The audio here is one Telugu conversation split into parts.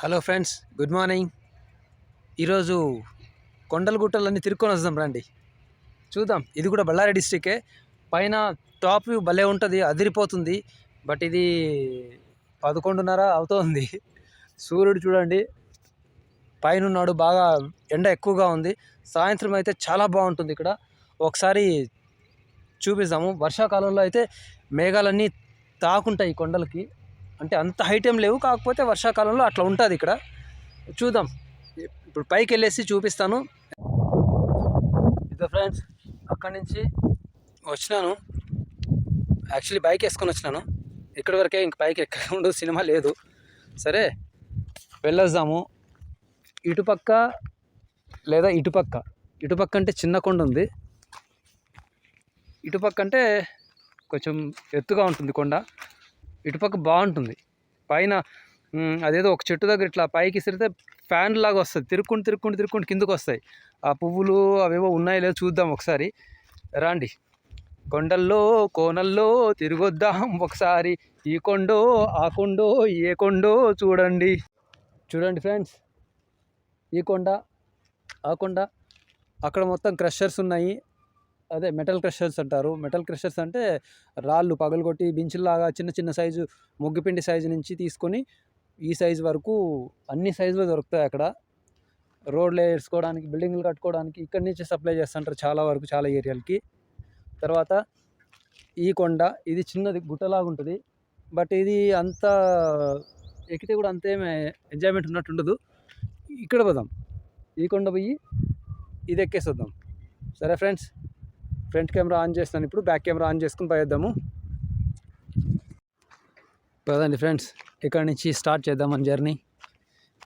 Hello friends good morning. ఈరోజు కొండలు గుట్టలన్నీ తిరుక్కొని వస్తాం రండి. చూద్దాం ఇది కూడా బళ్ళారి డిస్టికే పైన టాప్ వ్యూ భలే ఉంటుంది అదిరిపోతుంది. బట్ ఇది పదకొండున్నర అవుతోంది. సూర్యుడు చూడండి పైన ఉన్నాడు బాగా ఎండ ఎక్కువగా ఉంది. సాయంత్రం అయితే చాలా బాగుంటుంది ఇక్కడ. ఒకసారి చూపిస్తాము. వర్షాకాలంలో అయితే మేఘాలన్నీ తాకుంటాయి కొండలకి. అంటే అంత హైట్ ఏం లేవు కాకపోతే వర్షాకాలంలో అట్లా ఉంటుంది ఇక్కడ. చూద్దాం. ఇప్పుడు పైకి వెళ్ళేసి చూపిస్తాను. ఇదో ఫ్రెండ్స్ అక్కడి నుంచి వచ్చినాను. యాక్చువల్లీ బైక్ వేసుకొని వచ్చినాను. ఇక్కడి వరకే ఇంక పైకి ఎక్కకుండా సినిమా లేదు. సరే వెళ్ళొద్దాము. ఇటుపక్క లేదా ఇటుపక్క? ఇటుపక్క అంటే చిన్న కొండ ఉంది. ఇటుపక్క అంటే కొంచెం ఎత్తుగా ఉంటుంది కొండ. ఇటుపక్క బాగుంటుంది. పైన అదేదో ఒక చెట్టు దగ్గర ఇట్లా పైకి ఇసిరితే ఫ్యాన్ లాగా వస్తుంది. తిరుక్కుంటూ తిరుక్కుంటూ తిరుక్కుంటూ కిందకు వస్తాయి. ఆ పువ్వులు అవేవో ఉన్నాయో లేదో చూద్దాం ఒకసారి. రాండి. కొండల్లో కోనల్లో తిరగొద్దాం ఒకసారి. ఈ కొండో ఆ కొండో ఏ కొండో చూడండి. చూడండి ఫ్రెండ్స్. ఈ కొండ ఆ కొండ. అక్కడ మొత్తం క్రషర్స్ ఉన్నాయి. అదే మెటల్ క్రషర్స్ అంటారు. మెటల్ క్రషర్స్ అంటే రాళ్ళు పగలగొట్టి బించుల్లాగా చిన్న చిన్న సైజు ముగ్గుపిండి సైజు నుంచి తీసుకొని ఈ సైజు వరకు అన్ని సైజులో దొరుకుతాయి అక్కడ. రోడ్లు వేసుకోవడానికి బిల్డింగ్లు కట్టుకోవడానికి ఇక్కడి నుంచి సప్లై చేస్తుంటారు చాలా వరకు చాలా ఏరియాలకి. తర్వాత ఈ కొండ ఇది చిన్నది గుట్టలాగా ఉంటుంది. బట్ ఇది అంత ఎక్కితే కూడా అంతేమే ఎంజాయ్మెంట్ ఉన్నట్టు ఉండదు. ఇక్కడ పోదాం. ఈ కొండ పోయి ఇది ఎక్కేసి వద్దాం. సరే ఫ్రెండ్స్. ఫ్రంట్ కెమెరా ఆన్ చేస్తాను ఇప్పుడు బ్యాక్ కెమెరా ఆన్ చేసుకుని పోయేద్దాము. పదండి ఫ్రెండ్స్ ఇక్కడ నుంచి స్టార్ట్ చేద్దాం మన జర్నీ.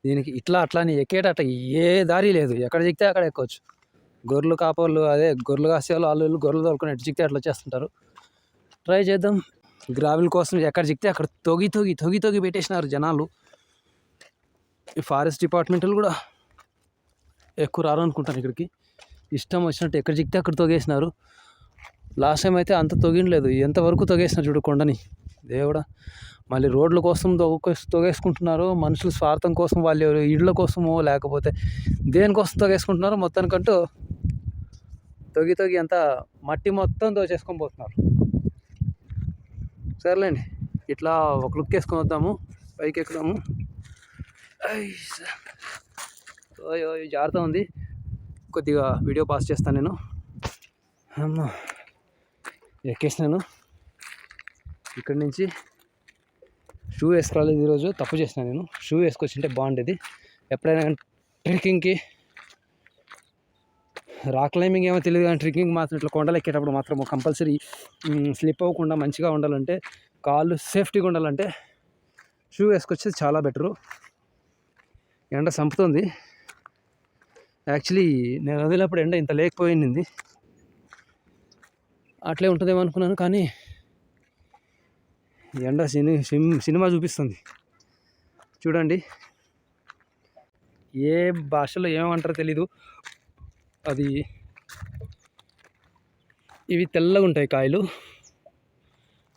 దీనికి ఇట్లా అట్లా అని ఎక్కేటట్ట ఏ దారి లేదు. ఎక్కడ చిక్కితే అక్కడ ఎక్కొచ్చు గొర్రెలు కాపోళ్ళు అదే గొర్రెలు కాసేవాళ్ళు వాళ్ళు గొర్రెలు తోలుకొని ఎటు చిక్తే అట్లా వచ్చేస్తుంటారు. ట్రై చేద్దాం. గ్రావెల్ కోసం ఎక్కడ చిక్తే అక్కడ తొగి తొగి తొగి తొగి పెట్టేసినారు జనాలు. ఈ ఫారెస్ట్ డిపార్ట్మెంట్లు కూడా ఎక్కువ రారు అనుకుంటాను ఇక్కడికి. ఇష్టం వచ్చినట్టు ఎక్కడ చిక్తే అక్కడ తొగేసినారు. లాస్ట్ టైం అయితే అంత తొగినలేదు. ఎంతవరకు తొగేసినారు చూడు కొండని. దేవుడా మళ్ళీ రోడ్ల కోసం తొగ తొగేసుకుంటున్నారు. మనుషుల స్వార్థం కోసం వాళ్ళు ఇళ్ళ కోసమో లేకపోతే దేనికోసం తొగేసుకుంటున్నారో మొత్తానికంటూ తొగి తొగి అంత మట్టి మొత్తం దోచేసుకొని పోతున్నారు. సర్లేండి ఇట్లా ఒక లుక్ వేసుకొని వద్దాము. పైకి ఎక్కుదాము ఓయ్ ఓయ్ జాగ్రత్త ఉంది. కొద్దిగా వీడియో పాస్ చేస్తాను నేను. అమ్మా ఎక్కేసినాను. ఇక్కడి నుంచి షూ వేసుకోలేదు ఈరోజు. తప్పు చేసిన నేను. షూ వేసుకొచ్చింటే బాగుండేది. ఎప్పుడైనా ట్రెక్కింగ్కి రాక్ క్లైంబింగ్ ఏమో తెలియదు కానీ ట్రెక్కింగ్ మాత్రం ఇట్లా కొండలు ఎక్కేటప్పుడు మాత్రం కంపల్సరీ స్లిప్ అవ్వకుండా మంచిగా ఉండాలంటే కాళ్ళు సేఫ్టీగా ఉండాలంటే షూ వేసుకొచ్చేది చాలా బెటరు. ఎండ సంపుతుంది. యాక్చువల్లీ నేను వదిలేప్పుడు ఎండ ఇంత లేకపోయింది. అట్లే ఉంటుందేమో అనుకున్నాను కానీ ఎండ సిని సిమ్- సినిమా చూపిస్తుంది. చూడండి. ఏ భాషలో ఏమంటారో తెలీదు. అది ఇవి తెల్లగా ఉంటాయి కాయలు.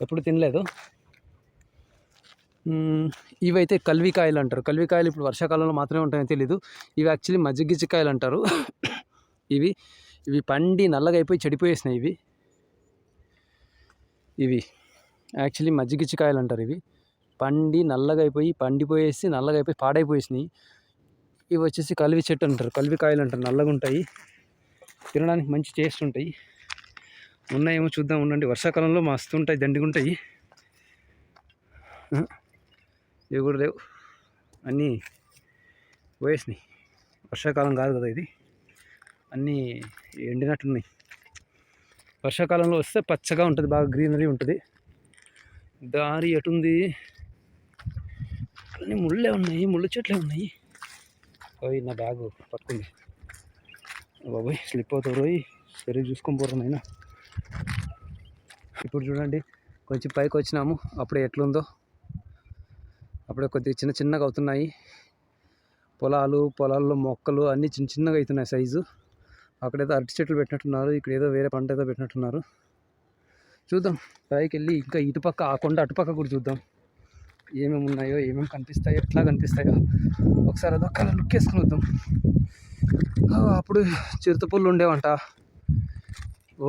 ఎప్పుడు తినలేదు. ఇవైతే కల్వికాయలు అంటారు కల్వికాయలు ఇప్పుడు వర్షాకాలంలో మాత్రమే ఉంటాయని తెలీదు. ఇవి యాక్చువల్లీ మజ్జిగిజ్జికాయలు అంటారు ఇవి ఇవి పండి నల్లగా అయిపోయి చెడిపోయేసినాయి ఇవి. ఇవి యాక్చువల్లీ మజ్జిగిచ్చికాయలు అంటారు ఇవి. పండి నల్లగా అయిపోయి పండిపోయేసి నల్లగా అయిపోయి పాడైపోయేసినాయి. ఇవి వచ్చేసి కల్వి చెట్టు అంటారు కల్వి కాయలు అంటారు నల్లగా ఉంటాయి తినడానికి మంచి టేస్ట్ ఉంటాయి. ఉన్నాయేమో చూద్దాం. ఉండండి. వర్షాకాలంలో మస్తు ఉంటాయి. దండిగా ఉంటాయి ఇవి కూడా లేవు. అన్నీ పోయేసినాయి. వర్షాకాలం కాదు కదా ఇది. అన్నీ ఎండినట్టున్నాయి. వర్షాకాలంలో వస్తే పచ్చగా ఉంటుంది బాగా గ్రీనరీ ఉంటుంది. దారి ఎటుంది అన్నీ ముళ్ళే ఉన్నాయి ముళ్ళ చెట్లే ఉన్నాయి. ఓయ్ నా బ్యాగ్ పట్టుకుంది. బాబోయ్ స్లిప్ అవుతారు రోయ్. సరే చూసుకొని పోరు నాయన. ఇప్పుడు చూడండి కొంచెం పైకి వచ్చినాము. అప్పుడే ఎట్లుందో. అప్పుడే కొద్దిగా చిన్న చిన్నగా అవుతున్నాయి. పొలాలు పొలాల్లో మొక్కలు అన్నీ చిన్న చిన్నగా అవుతున్నాయి సైజు. అక్కడేదో అరటి చెట్లు పెట్టినట్టున్నారు ఇక్కడ ఏదో వేరే పంట ఏదో పెట్టినట్టున్నారు. చూద్దాం పైకి వెళ్ళి ఇంకా ఇటుపక్క ఆ కొండ అటుపక్క కూడా చూద్దాం. ఏమేమి ఉన్నాయో ఏమేమి కనిపిస్తాయో ఎట్లా కనిపిస్తాయో. ఒకసారి అదొక లుక్ వేసుకుని వద్దాం. అప్పుడు చిరుతపుల్లు ఉండేవంట.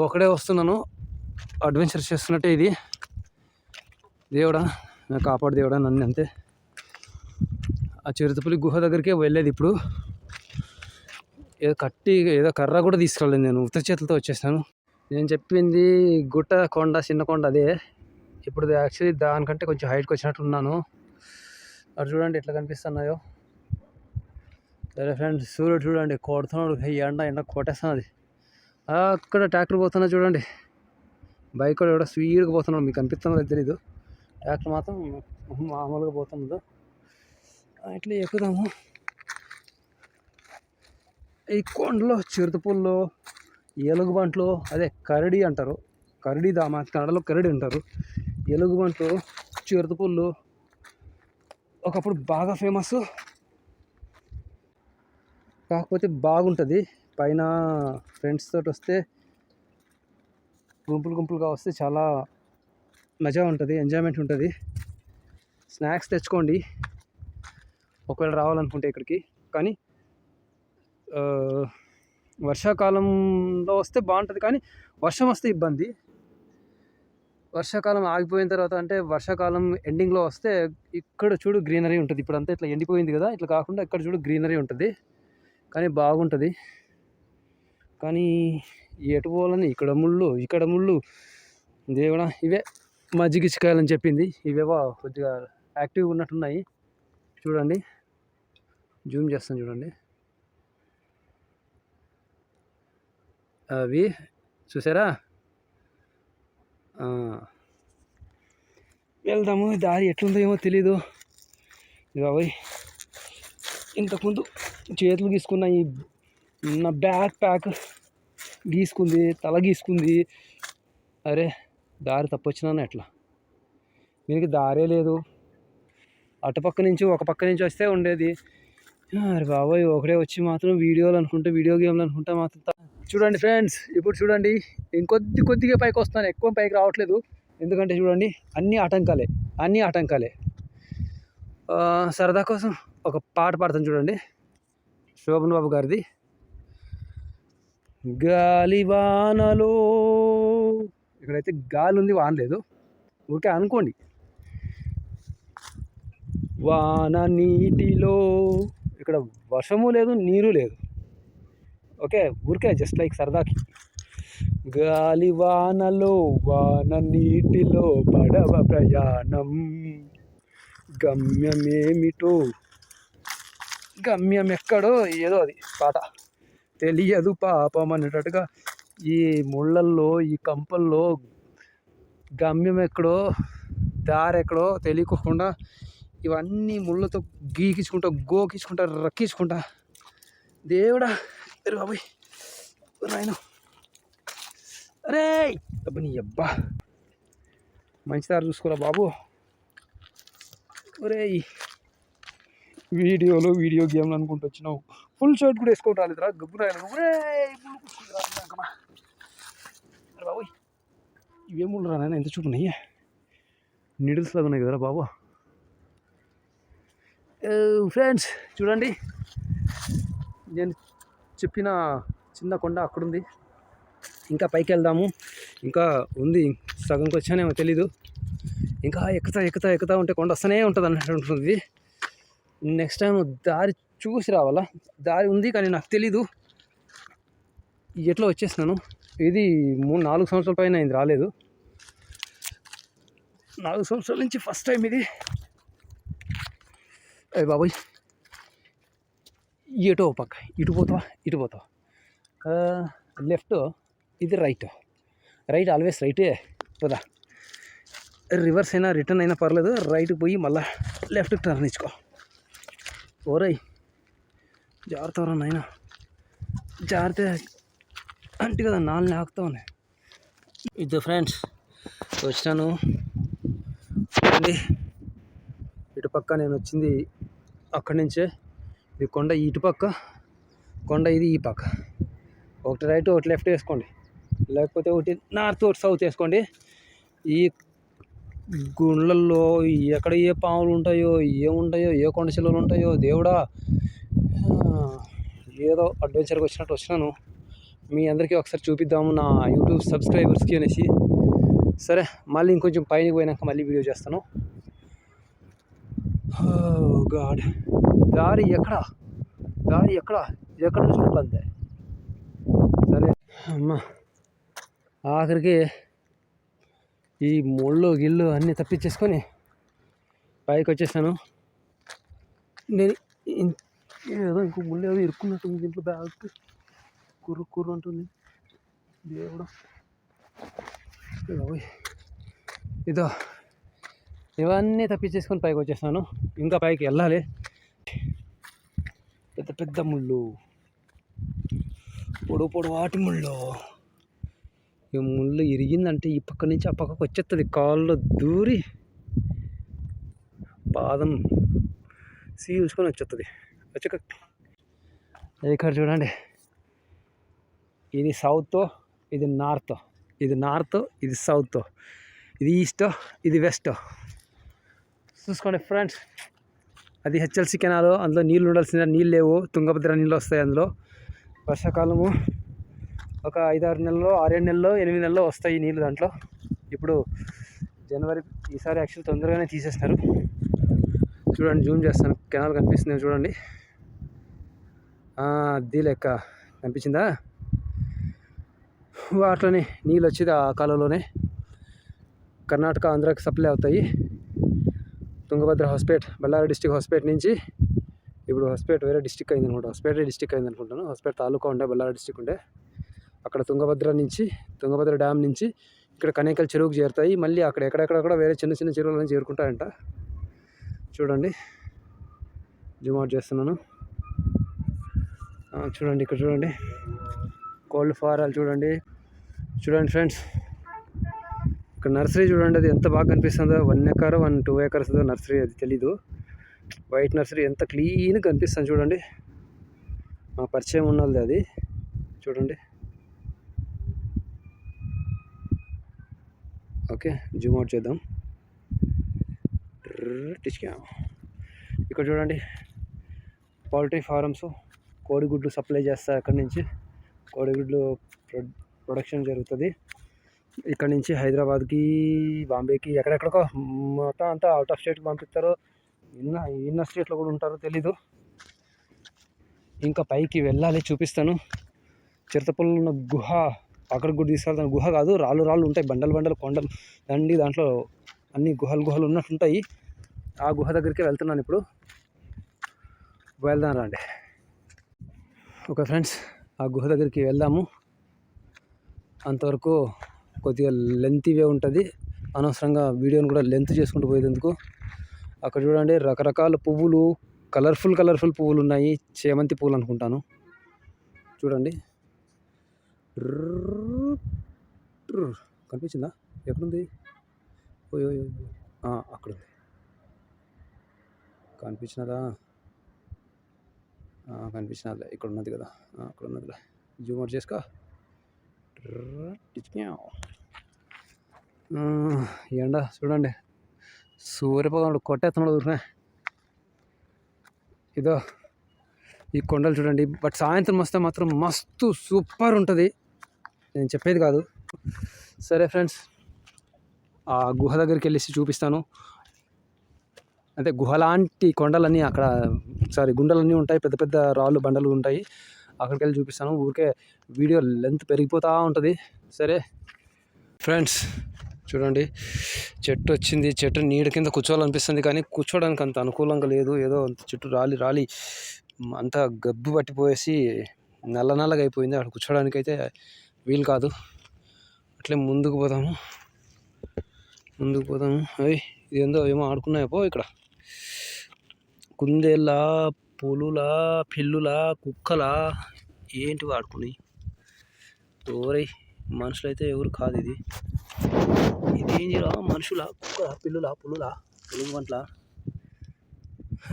ఒకడే వస్తున్నాను. అడ్వెంచర్ చేస్తున్నట్టే ఇది. దేవుడా నా కాపాడు దేవుడా నన్ను అంతే. ఆ చిరుతపులి గుహ దగ్గరికే వెళ్ళేది ఇప్పుడు. ఏదో కట్టి ఏదో కర్ర కూడా తీసుకెళ్ళలేదు నేను. ఉత్తర చేతులతో వచ్చేసాను. నేను చెప్పింది గుట్ట కొండ చిన్న కొండ అదే. ఇప్పుడు యాక్చువల్లీ దానికంటే కొంచెం హైట్కి వచ్చినట్టు ఉన్నాను. అటు చూడండి ఎట్లా కనిపిస్తున్నాయో. సరే ఫ్రెండ్స్ సూర్యుడు చూడండి కొడుతున్నాడు. ఎండ ఎండ కొట్టేస్తున్నది. అక్కడ ట్రాక్టర్ పోతున్నా చూడండి. బైక్ కూడా ఎవడో స్వీడ్గా పోతున్నాడు. మీకు కనిపిస్తున్నది తెలీదు. ట్రాక్టర్ మాత్రం మామూలుగా పోతున్నదో. ఇట్లా ఎక్కుదాము. ఈ కొండలో చిరుతపుల్లో ఎలుగుబంట్లు అదే కరడి అంటారు. కరడి దామ కన్నడలో కరడి అంటారు. ఎలుగుబంట్లు చిరుతపుల్లు ఒకప్పుడు బాగా ఫేమస్ కాకపోతే బాగుంటుంది. పైన ఫ్రెండ్స్ తోటి వస్తే గుంపులు గుంపులుగా వస్తే చాలా మజా ఉంటుంది ఎంజాయ్మెంట్ ఉంటుంది. స్నాక్స్ తెచ్చుకోండి. ఒకవేళ రావాలనుకుంటే ఇక్కడికి. కానీ వర్షాకాలంలో వస్తే బాగుంటుంది. కానీ వర్షం వస్తే ఇబ్బంది. వర్షాకాలం ఆగిపోయిన తర్వాత అంటే వర్షాకాలం ఎండింగ్లో వస్తే ఇక్కడ చూడు గ్రీనరీ ఉంటుంది. ఇప్పుడు అంతా ఇట్లా ఎండిపోయింది కదా ఇట్లా కాకుండా ఇక్కడ చూడు గ్రీనరీ ఉంటుంది. కానీ బాగుంటుంది. కానీ ఎటు పోవాలని? ఇక్కడ ముళ్ళు ఇక్కడ ముళ్ళు. దేవుడా ఇవే మజ్జిగిచ్చికాయలని చెప్పింది. ఇవేవో కొద్దిగా యాక్టివ్గా ఉన్నట్టున్నాయి. చూడండి. జూమ్ చేస్తాను చూడండి. అవి చూసారా? వెళ్దాము దారి ఎట్లుందో ఏమో తెలీదు. బాబోయ్. ఇంతకుముందు చేతులు గీసుకున్న ఈ నా బ్యాక్ ప్యాక్ గీసుకుంది తల గీసుకుంది. అరే దారి తప్పొచ్చినాను ఎట్లా? దీనికి దారే లేదు. అటుపక్క నుంచి ఒక పక్క నుంచి వస్తే ఉండేది. అరే బాబోయ్ ఒకడే వచ్చి మాత్రం వీడియోలు అనుకుంటే వీడియో గేమ్లు అనుకుంటే మాత్రం చూడండి ఫ్రెండ్స్ ఇప్పుడు చూడండి ఇంకొద్ది కొద్దిగా పైకి వస్తాను ఎక్కువ పైకి రావట్లేదు. ఎందుకంటే చూడండి అన్ని ఆటంకాలే అన్నీ ఆటంకాలే. సరదా కోసం ఒక పాట పాడతాను చూడండి. శోభన్ బాబు గారిది. గాలివానలో ఇక్కడైతే గాలి ఉంది వాన లేదు. ఊరికే అనుకోండి. వాన నీటిలో ఇక్కడ వర్షము లేదు నీరు లేదు. ఓకే? ఊరికే జస్ట్ లైక్ సరదాకి. గాలి వానలో వాన నీటిలో పడవ ప్రయాణం. గమ్యమేమిటో? గమ్యం ఎక్కడో ఏదో అది పాట. తెలియదు పాపం అనేటట్టుగా. ఈ ముళ్ళల్లో ఈ కంపల్లో గమ్యం ఎక్కడో దారెక్కడో తెలియకోకుండా ఇవన్నీ ముళ్ళతో గీకించుకుంటా గోకించుకుంటా రక్కించుకుంటా. దేవుడా అరే బాబాయ్ రాయన అరే అబ్బా నీ అబ్బా. మంచి దారి చూసుకోరా బాబు. ఒరేయ్! వీడియోలో వీడియో గేమ్లు అనుకుంటూ వచ్చినావు. ఫుల్ షర్ట్ కూడా వేసుకోవటం రాలేదురా గబ్బు రాయను. ఒరేయ్, అరే బాబోయ్ ఇవే ముళ్ళు రా ఎంత చూపున్నాయి నీడిల్స్ లాగా ఉన్నాయి కదరా బాబు. ఫ్రెండ్స్ చూడండి. నేను చెప్పిన చిన్న కొండ అక్కడుంది. ఇంకా పైకి వెళ్దాము ఇంకా ఉంది. సగంకి వచ్చానేమో తెలీదు. ఇంకా ఎక్కుతా ఎక్కుతా ఎక్కుతా ఉంటే కొండ వస్తూనే ఉంటుంది అన్నట్టు ఉంటుంది నెక్స్ట్ టైం దారి చూసి రావాలా? దారి ఉంది కానీ నాకు తెలీదు. ఎట్లా వచ్చేసినాను? ఇది మూడు నాలుగు సంవత్సరాల పైన అయింది రాలేదు. నాలుగు సంవత్సరాల నుంచి ఫస్ట్ టైం ఇది. అయ్య బాబాయ్ ఎటో పక్క ఇటు పోతావా ఇటు పోతావా లెఫ్ట్ ఇది రైట్ రైట్ ఆల్వేస్ రైటే పదా రివర్స్ అయినా రిటర్న్ అయినా పర్లేదు రైట్కి పోయి మళ్ళా లెఫ్ట్కి టర్న్ ఇచ్చుకో ఓరై జాగ్రత్త నాయన జాగ్రత్త అంటే కదా నాలుగు ఆగుతా ఉన్నాయి ఇది ఫ్రెండ్స్ వచ్చినాను ఇటు పక్క నేను వచ్చింది అక్కడి నుంచే ఇది కొండ ఇటు పక్క కొండ ఇది ఈ పక్క. ఒకటి రైట్ ఒకటి లెఫ్ట్ వేసుకోండి. లేకపోతే ఒకటి నార్త్ ఒకటి సౌత్ వేసుకోండి. ఈ గుండ్లల్లో ఎక్కడ ఏ పాములు ఉంటాయో ఏముంటాయో ఏ కొండ చిలువలు ఉంటాయో దేవుడా ఏదో అడ్వెంచర్కి వచ్చినట్టు వచ్చినాను. మీ అందరికీ ఒకసారి చూపిద్దాము నా యూట్యూబ్ సబ్స్క్రైబర్స్కి అనేసి. సరే మళ్ళీ ఇంకొంచెం పైనకి పోయినాక మళ్ళీ వీడియో చేస్తాను. Oh, గాడ్ దారి ఎక్కడ? దారి ఎక్కడ? ఎక్కడ చూసిన అంతే సరే. అమ్మా. ఆఖరికి ఈ ముళ్ళు గిళ్ళు అన్నీ తప్పించేసుకొని పైకి వచ్చేసాను నేను ఏదో ఇంకో ముళ్ళు ఏదో ఇరుక్కున్నట్టుంది దీంట్లో బ్యాగ్ కుర్రు కుర్రు అంటుంది. దేవుడు. ఇదో. ఇవన్నీ తప్పించేసుకొని పైకి వచ్చేసాను ఇంకా పైకి వెళ్ళాలి. పెద్ద పెద్ద ముళ్ళు. పొడవు పొడు వాటి ముళ్ళు. ఈ ముళ్ళు ఇరిగిందంటే ఈ పక్క నుంచి ఆ పక్కకు వచ్చేస్తుంది కాళ్ళు దూరి పాదం సీల్చుకొని వచ్చేస్తుంది వచ్చాక ఇక్కడ చూడండి. ఇది సౌత్ ఇది నార్త్. ఇది నార్త్ ఇది సౌత్. ఇది ఈస్ట్ ఇది వెస్ట్. చూసుకోండి ఫ్రెండ్స్. అది హెచ్ఎల్సి కెనాల్ అందులో నీళ్ళు ఉండాల్సిన నీళ్ళు లేవు తుంగభద్ర నీళ్ళు వస్తాయి అందులో. వర్షాకాలము ఒక ఐదారు నెలలో ఆరేడు నెలలో ఎనిమిది నెలల్లో వస్తాయి నీళ్ళు దాంట్లో. ఇప్పుడు జనవరి ఈసారి యాక్చువల్ తొందరగానే తీసేస్తారు. చూడండి జూమ్ చేస్తాను. కెనాల్ కనిపిస్తుంది చూడండి. అద్దీ లెక్క. కనిపించిందా? అట్లనే నీళ్ళు వచ్చేది ఆ కాలంలోనే. కర్ణాటక ఆంధ్రాకి సప్లై అవుతాయి. తుంగభద్ర హాస్పేట్ బళ్ళారి డిస్టిక్ హాస్పేట్ నుంచి ఇప్పుడు హాస్పేట్ వేరే డిస్టిక్ అయింది అనమాట హాస్పేట్ డిస్టిక్ అయింది అనుకుంటాను హాస్పేట్ తాలూకా ఉండే బళ్ళారి డిస్టిక్ ఉండే. అక్కడ తుంగభద్ర నుంచి తుంగభద్ర డ్యామ్ నుంచి ఇక్కడ కనేకల్ చెరువుకు చేరుతాయి. మళ్ళీ అక్కడ ఎక్కడెక్కడ కూడా వేరే చిన్న చిన్న చెరువులను చేరుకుంటాయంట. చూడండి. జూమ్ అవుట్ చేస్తున్నాను. చూడండి ఇక్కడ చూడండి. కోల్డ్ ఫారాలు చూడండి. చూడండి ఫ్రెండ్స్ ఇక్కడ నర్సరీ చూడండి అది ఎంత బాగా కనిపిస్తుందో. One acre one two acres nursery అది తెలీదు. వైట్ నర్సరీ ఎంత క్లీన్గా కనిపిస్తుంది చూడండి. మా పరిచయం ఉన్నది అది. చూడండి. ఓకే జూమ్ అవుట్ చేద్దాం. ఇక్కడ చూడండి. పౌల్ట్రీ ఫారమ్స్ కోడిగుడ్లు సప్లై చేస్తారు అక్కడి నుంచి. కోడిగుడ్లు ప్రొ- ప్రొడక్షన్ జరుగుతుంది. ఇక్కడ నుంచి హైదరాబాద్కి బాంబేకి ఎక్కడెక్కడికో మొత్తం అంతా అవుట్ ఆఫ్ స్టేట్కి పంపిస్తారు. ఇన్న ఇన్న స్టేట్లో కూడా ఉంటారో తెలీదు. ఇంకా పైకి వెళ్ళాలి చూపిస్తాను. చిరతపల్లిలో ఉన్న గుహ అక్కడికి కూడా తీసుకెళ్తాను. గుహ కాదు రాళ్ళు రాళ్ళు ఉంటాయి. బండలు బండలు కొండలు దండి దాంట్లో అన్ని గుహలు గుహలు ఉన్నట్టుంటాయి ఆ గుహ దగ్గరికి వెళ్తున్నాను ఇప్పుడు. వెళ్దాం రండి. ఓకే ఫ్రెండ్స్ ఆ గుహ దగ్గరికి వెళ్దాము. అంతవరకు కొద్దిగా లెంతీవే ఉంటుంది. అనవసరంగా వీడియోని కూడా లెంత్ చేసుకుంటూ పోయేందుకు. అక్కడ చూడండి రకరకాల పువ్వులు కలర్ఫుల్ కలర్ఫుల్ పువ్వులు ఉన్నాయి. చేమంతి పువ్వులు అనుకుంటాను. చూడండి. కనిపించిందా? ఎక్కడుంది? ఓయ్ ఓయ్ అక్కడ ఉంది కనిపించినదా? ఆ, కనిపించినదిలే. ఇక్కడ ఉన్నది కదా. అక్కడ ఉన్నదిలే. జూమ్ అవుట్ చేసుకో ట్రర్. టిచ్క్యావ్. ఆ, ఈ ఎండ చూడండి సూర్యపగముడు కొట్టేస్తున్నాడు ఊరినే ఇదో ఈ కొండలు చూడండి బట్ సాయంత్రం వస్తే మాత్రం మస్తు సూపర్ ఉంటుంది నేను చెప్పేది కాదు. సరే ఫ్రెండ్స్ ఆ గుహ దగ్గరికి వెళ్ళేసి చూపిస్తాను. అంటే గుహలాంటి కొండలన్నీ అక్కడ సారీ గుండలన్నీ ఉంటాయి. పెద్ద పెద్ద రాళ్ళు బండలు ఉంటాయి. అక్కడికి వెళ్ళి చూపిస్తాను. ఊరికే వీడియో లెంత్ పెరిగిపోతూ ఉంటుంది. సరే. ఫ్రెండ్స్ చూడండి. చెట్టు వచ్చింది. చెట్టు నీడ కింద కూర్చోవాలనిపిస్తుంది కానీ కూర్చోడానికి అంత అనుకూలంగా లేదు. ఏదో అంత చెట్టు రాలి రాలి. అంతా గబ్బు పట్టిపోయేసి నల్ల నల్లగా అయిపోయింది. అక్కడ కూర్చోడానికి అయితే వీలు కాదు. అట్లే ముందుకు పోదాము. ముందుకు పోదాము. అవి ఇదేందో ఏమో ఆడుకున్నాయో పో ఇక్కడ. కుందేళ్ళ పులులా పిల్లులా కుక్కలా ఏంటి ఏంటివి ఆడుకున్నాయి మనుషులు మనుషులైతే ఎవరు కాదు ఇది. ఇదేంటిరా మనుషుల కుక్క పిల్లులా పులులా పులుగు వంటల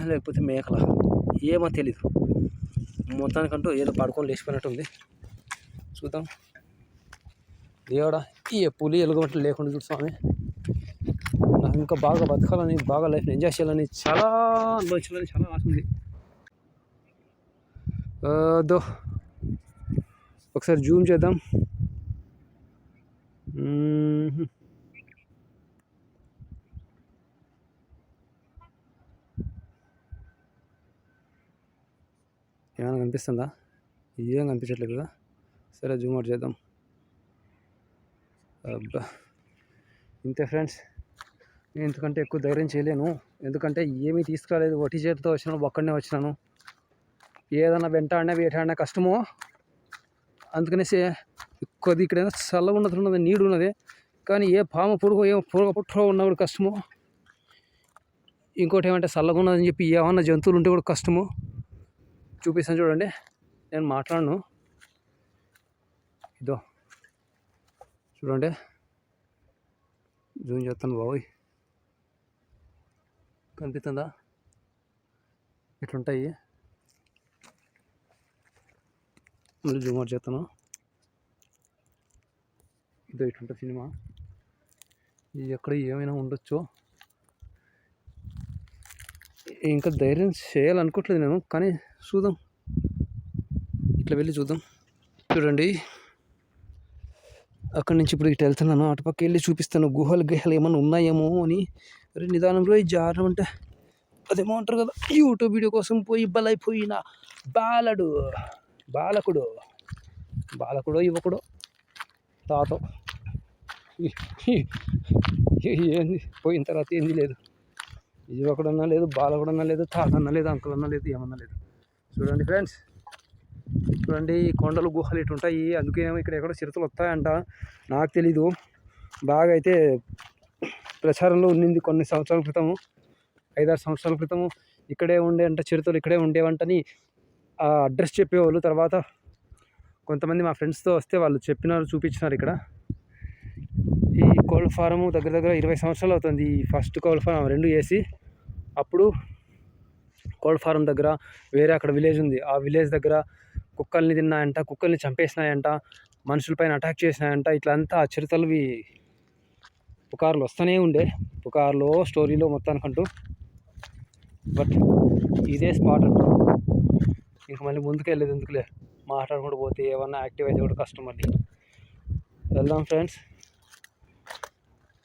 లేకపోతే మేకల? ఏమో తెలీదు. మొత్తానికంటూ ఏదో పడుకొని లేచిపోయినట్టు ఉంది చూద్దాం. దేవుడా ఈ పులి ఎలుగుబంట్లు లేకుండా చూడు స్వామి. నాకు ఇంకా బాగా బతకాలని బాగా లైఫ్ని ఎంజాయ్ చేయాలని చాలా అనుభవించాలని చాలా ఆశ ఉంది. దో. ఒకసారి జూమ్ చేద్దాం. ఏమైనా కనిపిస్తుందా? ఏం కనిపించట్లేదు కదా. సరే జూమ్ అవుట్ చేద్దాం. అబ్బా. ఇంతే ఫ్రెండ్స్ నేను ఎందుకంటే ఎక్కువ ధైర్యం చేయలేను. ఎందుకంటే ఏమీ తీసుకురాలేదు. ఒట్టి చేతితో వచ్చినాను ఒక్కడనే వచ్చినాను. ఏదైనా వెంటాడినా వేటాడినా కష్టము? అందుకనేసి కొద్ది ఇక్కడ ఏదో చల్లగా ఉన్నది ఉన్నది నీడు ఉన్నది. కానీ ఏ పాము పురుగు ఏ పురుగు పుట్టో ఉన్నా కూడా కష్టము. ఇంకోటి ఏమంటే చల్లగా ఉన్నదని చెప్పి ఏమన్నా జంతువులు ఉంటే కూడా కష్టము. చూపిస్తాను చూడండి. నేను మాట్లాడను. ఇదో. చూడండి. జూమ్ చేస్తాను బాబోయ్. కనిపిస్తుందా? ఇట్లుంటాయి మళ్ళీ జూమ్ అవుట్ చేస్తాను ఇదో ఇటువంటి సినిమా. ఇది ఎక్కడ ఏమైనా ఉండొచ్చు. ఇంకా ధైర్యం చేయాలనుకోవట్లేదు నేను కానీ చూద్దాం. ఇట్లా వెళ్ళి చూద్దాం. చూడండి. అక్కడి నుంచి ఇప్పుడు ఇటు వెళ్తున్నాను. అటుపక్క వెళ్ళి చూపిస్తాను. గుహలు గిహలు ఏమైనా ఉన్నాయేమో అని. అరే నిదానంలో జారం అంటే. అదేమో అంటారు కదా యూట్యూబ్ వీడియో కోసం పోయి బలైపోయిన బాలడు. బాలకుడు. బాలకుడో యువకుడో తాతో. ఏంది? పోయిన తర్వాత ఏంది లేదు. యువకుడన్నా లేదు బాలకుడన్నా లేదు తాత అన్నా లేదు అంకుల్ అన్నా లేదు ఏమన్నా లేదు. చూడండి ఫ్రెండ్స్. చూడండి ఈ కొండలు గుహలు ఇటు ఉంటాయి అందుకేమో ఇక్కడ ఎక్కడో చిరుతలు వస్తాయంట. నాకు తెలీదు. బాగా అయితే ప్రచారంలో ఉండింది కొన్ని సంవత్సరాల క్రితము. ఐదారు సంవత్సరాల క్రితము. ఇక్కడే ఉండే అంట చిరుతలు ఇక్కడే ఉండేవంటని ఆ అడ్రస్ చెప్పేవాళ్ళు. తర్వాత కొంతమంది మా ఫ్రెండ్స్తో వస్తే వాళ్ళు చెప్పినారు చూపించినారు ఇక్కడ. ఈ కోళ్ళ ఫారము దగ్గర దగ్గర ఇరవై సంవత్సరాలు అవుతుంది ఈ ఫస్ట్ కోళ్ళ ఫారం రెండు వేసి అప్పుడు కోళ్ళ ఫారం దగ్గర వేరే అక్కడ విలేజ్ ఉంది. ఆ విలేజ్ దగ్గర కుక్కల్ని తిన్నాయంట కుక్కల్ని చంపేసినాయంట మనుషులపైన అటాక్ చేసినాయంట ఇట్లా అంతా ఆ చిరుతలవి పుకార్లు వస్తూనే ఉండే. పుకార్లో స్టోరీలో మొత్తానికంటూ. బట్ ఇదే స్పాట్ అంట. ఇంక మళ్ళీ ముందుకు వెళ్ళేది ఎందుకులే? మాట్లాడుకుంటూ పోతే ఏమన్నా యాక్టివ్ అయితే కూడా కష్టం మళ్ళీ వెళ్దాం ఫ్రెండ్స్.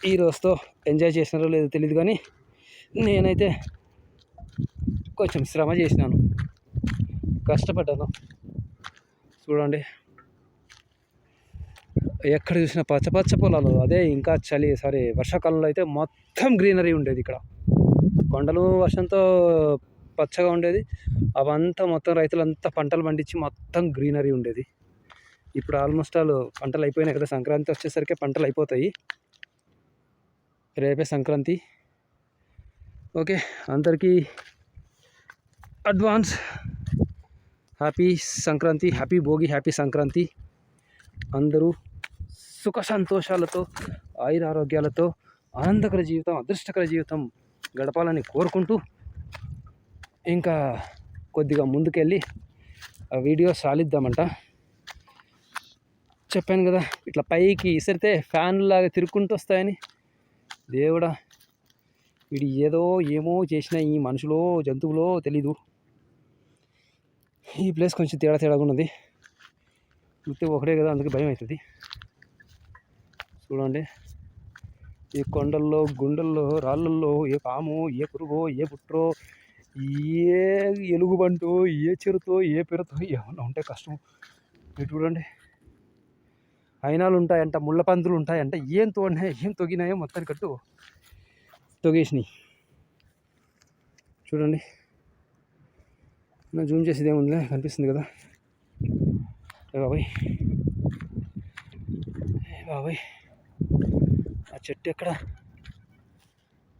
ఈ రోజుతో ఎంజాయ్ చేసినారో లేదో తెలియదు కానీ నేనైతే కొంచెం శ్రమ చేసినాను. కష్టపడ్డాను. చూడండి. ఎక్కడ చూసినా పచ్చ పచ్చ పొలాలు. అదే ఇంకా చలి సారీ వర్షాకాలంలో అయితే మొత్తం గ్రీనరీ ఉండేది ఇక్కడ. కొండలు వర్షంతో పచ్చగా ఉండేది. అవంతా మొత్తం రైతులంతా పంటలు పండించి మొత్తం గ్రీనరీ ఉండేది. ఇప్పుడు ఆల్మోస్ట్ ఆల్ పంటలు అయిపోయినాయి కదా సంక్రాంతి వచ్చేసరికి పంటలు అయిపోతాయి. రేపే సంక్రాంతి. ఓకే అందరికీ advance happy Sankranti happy Bhogi happy Sankranti. అందరూ సుఖ సంతోషాలతో ఆయుర ఆరోగ్యాలతో ఆనందకర జీవితం అదృష్టకర జీవితం గడపాలని కోరుకుంటూ ఇంకా కొద్దిగా ముందుకెళ్ళి ఆ వీడియో సాలిద్దామంట. చెప్పాను కదా ఇట్లా పైకి ఇసరితే ఫ్యాన్ లాగా తిరుక్కుంటూ వస్తాయని. దేవుడా వీడు ఏదో ఏమో చేసిన ఈ మనుషులో జంతువులో తెలీదు. ఈ ప్లేస్ కొంచెం తేడా తేడాగా ఉన్నది. చూస్తే ఒకటే కదా అందుకే భయం అవుతుంది. చూడండి ఈ కొండల్లో గుండెల్లో రాళ్ళల్లో ఏ పాము ఏ పురుగో ఏ పుట్రో ఏ ఎలుగుబంటో ఏ చెరుతో ఏ పెరతో ఏమన్నా ఉంటే కష్టం. ఇటు చూడండి. అయినాలు ఉంటాయంట ముళ్ళ పందులు ఉంటాయంట ఏం తోడినాయో ఏం తొగినాయో మొత్తానికి కట్టు తొగేసినాయి. చూడండి. నా జూమ్ చేసేది ఏముందిలే కనిపిస్తుంది కదా. బాబాయ్. బాబాయ్. ఆ చెట్టు ఎక్కడ?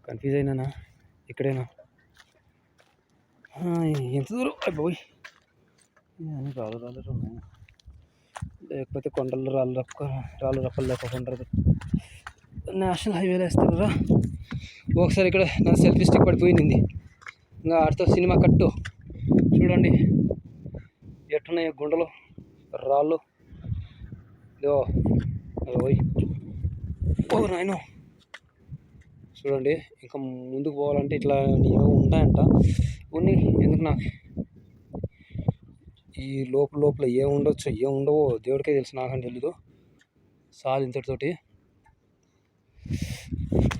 కన్ఫ్యూజ్ అయినానా? ఇక్కడేనా? ఎంత దూరం అయిపోయి బాబాయ్ అని రాళ్ళు రాళ్ళు ఉన్నాయి లేకపోతే కొండల్లో రాళ్ళు రప్ప రాళ్ళు రప్పలు లేకుండా నేషనల్ హైవేలో వేస్తారా ఒకసారి ఇక్కడ నా సెల్ఫీ స్టిక్ పడిపోయింది ఇంకా ఆడితో సినిమా కట్టు చూడండి ఎట్టున్నాయి గుండెలు రాళ్ళు ఇదో ఓయ్ ఓ నాయనో చూడండి ఇంకా ముందుకు పోవాలంటే ఇట్లా నీవో ఉంటాయంట. కొన్ని ఎందుకు నాకు ఈ లోపల లోపల ఏ ఉండొచ్చు ఏం ఉండవో దేవుడికే తెలుసు నాకని తెలీదు. సాల్ ఇంతటితోటి.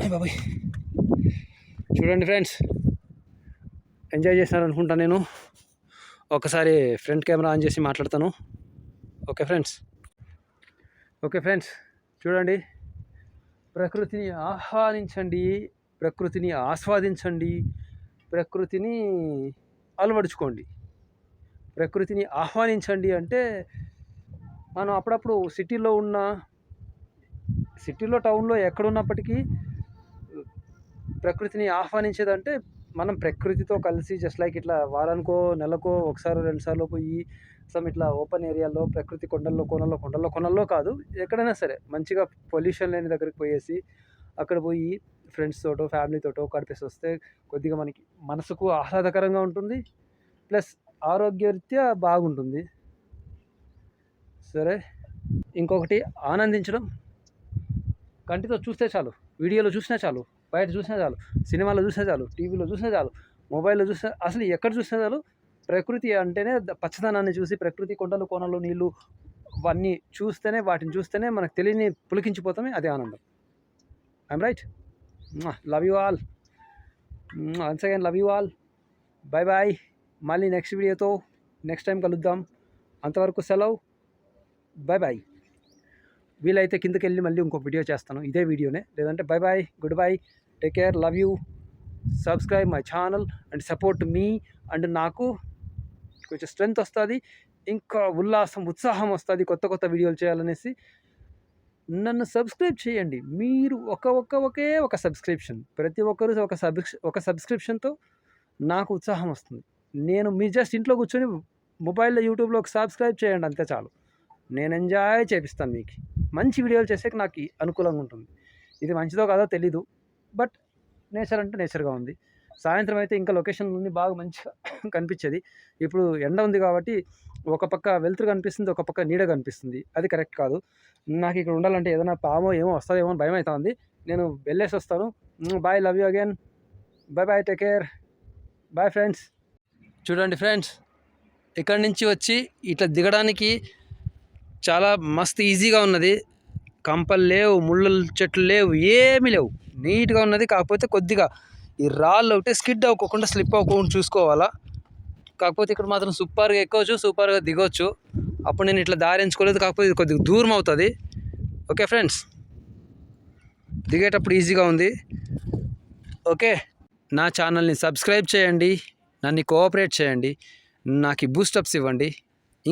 బాబాయ్. చూడండి ఫ్రెండ్స్ ఎంజాయ్ చేసినారు అనుకుంటా నేను. ఒకసారి ఫ్రంట్ కెమెరా ఆన్ చేసి మాట్లాడతాను. Okay friends. ఓకే ఫ్రెండ్స్ చూడండి. ప్రకృతిని ఆహ్వానించండి ప్రకృతిని ఆస్వాదించండి ప్రకృతిని అలవడుచుకోండి. ప్రకృతిని ఆహ్వానించండి అంటే మనం అప్పుడప్పుడు సిటీలో ఉన్న సిటీలో టౌన్లో ఎక్కడున్నప్పటికీ ప్రకృతిని ఆహ్వానించేదంటే మనం ప్రకృతితో కలిసి జస్ట్ లైక్ ఇట్లా వారానికో నెలకో ఒకసారి రెండుసార్లు పోయి సమ్ ఇట్లా ఓపెన్ ఏరియాలో ప్రకృతి కొండల్లో కోనల్లో కొండల్లో కొనల్లో కాదు ఎక్కడైనా సరే మంచిగా పొల్యూషన్ లేని దగ్గరికి పోయేసి అక్కడ పోయి ఫ్రెండ్స్ తోటో ఫ్యామిలీ తోటో గడిపేసి వస్తే కొద్దిగా మనకి మనసుకు ఆహ్లాదకరంగా ఉంటుంది. ప్లస్ ఆరోగ్యరీత్యా బాగుంటుంది. సరే ఇంకొకటి ఆనందించడం. కంటితో చూస్తే చాలు వీడియోలో చూసినా చాలు బయట చూసినా చాలు సినిమాలో చూసినా చాలు టీవీలో చూసినా చాలు మొబైల్లో చూసినా అసలు ఎక్కడ చూసినా చాలు ప్రకృతి అంటేనే పచ్చదనాన్ని చూసి ప్రకృతి కొండలు కోనలు నీళ్ళు అవన్నీ చూస్తేనే వాటిని చూస్తేనే మనకు తెలియని పులికించిపోతామే అదే ఆనందం. I'm right love you all once again love you all bye bye మళ్ళీ నెక్స్ట్ వీడియోతో నెక్స్ట్ టైం కలుద్దాం. అంతవరకు సెలవు. బాయ్ బాయ్ వీలైతే కిందకి వెళ్ళి మళ్ళీ ఇంకో వీడియో చేస్తాను. ఇదే వీడియోనే. లేదంటే bye bye good bye take care love you subscribe my channel and support me and నాకు కొంచెం స్ట్రెంగ్త్ వస్తుంది ఇంకా ఉల్లాసం ఉత్సాహం వస్తుంది కొత్త కొత్త వీడియోలు చేయాలనేసి. నన్ను సబ్స్క్రైబ్ చేయండి. మీరు ఒక ఒక్క ఒకే ఒక సబ్స్క్రిప్షన్ ప్రతి ఒక్కరు ఒక సబ్ ఒక సబ్స్క్రిప్షన్తో నాకు ఉత్సాహం వస్తుంది. నేను మీ జస్ట్ ఇంట్లో కూర్చొని మొబైల్లో యూట్యూబ్లో ఒక సబ్స్క్రైబ్ చేయండి అంతే చాలు. నేను ఎంజాయ్ చేపిస్తాను మీకు. మంచి వీడియోలు చేసేకి నాకు అనుకూలంగా ఉంటుంది. ఇది మంచిదో కాదో తెలీదు బట్ నేచర్ అంటే నేచర్గా ఉంది. సాయంత్రం అయితే ఇంకా లొకేషన్ ఉంది బాగా మంచిగా కనిపించేది. ఇప్పుడు ఎండ ఉంది కాబట్టి ఒక పక్క వెలుతురు కనిపిస్తుంది ఒక పక్క నీడ కనిపిస్తుంది. అది కరెక్ట్ కాదు. నాకు ఇక్కడ ఉండాలంటే ఏదైనా పామో ఏమో వస్తుందేమో అని భయం అవుతుంది నేను వెళ్ళేసి వస్తాను. Bye love you again bye bye take care bye friends చూడండి ఫ్రెండ్స్ ఇక్కడి నుంచి వచ్చి ఇట్లా దిగడానికి చాలా మస్తు ఈజీగా ఉన్నది. కంపలు లేవు ముళ్ళు చెట్లు లేవు ఏమీ లేవు. నీట్గా ఉన్నది కాకపోతే కొద్దిగా ఈ రాళ్ళు ఒకటి స్కిడ్ అవ్వకుండా స్లిప్ అవ్వకుండా చూసుకోవాలా? కాకపోతే ఇక్కడ మాత్రం సూపర్గా ఎక్కవచ్చు సూపర్గా దిగొచ్చు. అప్పుడు నేను ఇట్లా దారి ఎంచుకోలేదు కాకపోతే ఇది కొద్దిగా దూరం అవుతుంది. Okay friends? దిగేటప్పుడు ఈజీగా ఉంది. ఓకే నా ఛానల్ని సబ్స్క్రైబ్ చేయండి నన్ను కోఆపరేట్ చేయండి నాకు ఈ బూస్టప్స్ ఇవ్వండి.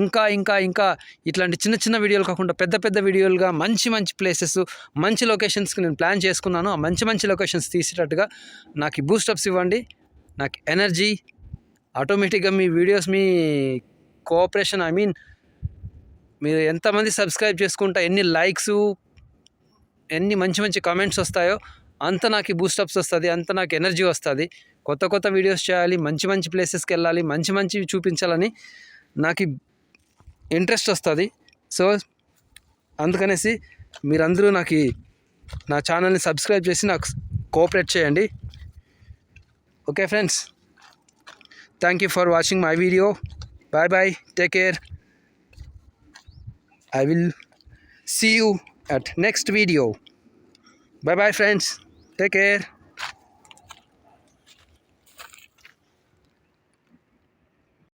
ఇంకా ఇంకా ఇంకా ఇట్లాంటి చిన్న చిన్న వీడియోలు కాకుండా పెద్ద పెద్ద వీడియోలుగా మంచి మంచి ప్లేసెస్ మంచి లొకేషన్స్కి నేను ప్లాన్ చేసుకున్నాను. ఆ మంచి మంచి లొకేషన్స్ తీసేటట్టుగా నాకు బూస్టప్స్ ఇవ్వండి. నాకు ఎనర్జీ ఆటోమేటిక్గా మీ వీడియోస్ మీ కోఆపరేషన్ ఐ మీన్ మీరు ఎంతమంది సబ్స్క్రైబ్ చేసుకుంటా ఎన్ని లైక్స్ ఎన్ని మంచి మంచి కామెంట్స్ వస్తాయో అంత నాకు బూస్టప్స్ వస్తుంది అంత నాకు ఎనర్జీ వస్తుంది. కొత్త కొత్త వీడియోస్ చేయాలి మంచి మంచి ప్లేసెస్కి వెళ్ళాలి మంచి మంచివి చూపించాలని నాకు ఇంట్రెస్ట్ వస్తుంది. సో అందుకనేసి మీరందరూ నాకు నా ఛానల్ని సబ్స్క్రైబ్ చేసి నాకు కోఆపరేట్ చేయండి. Okay friends. Thank you for watching my video. Bye bye. Take care. I will see you at next video. Bye bye friends. Take care.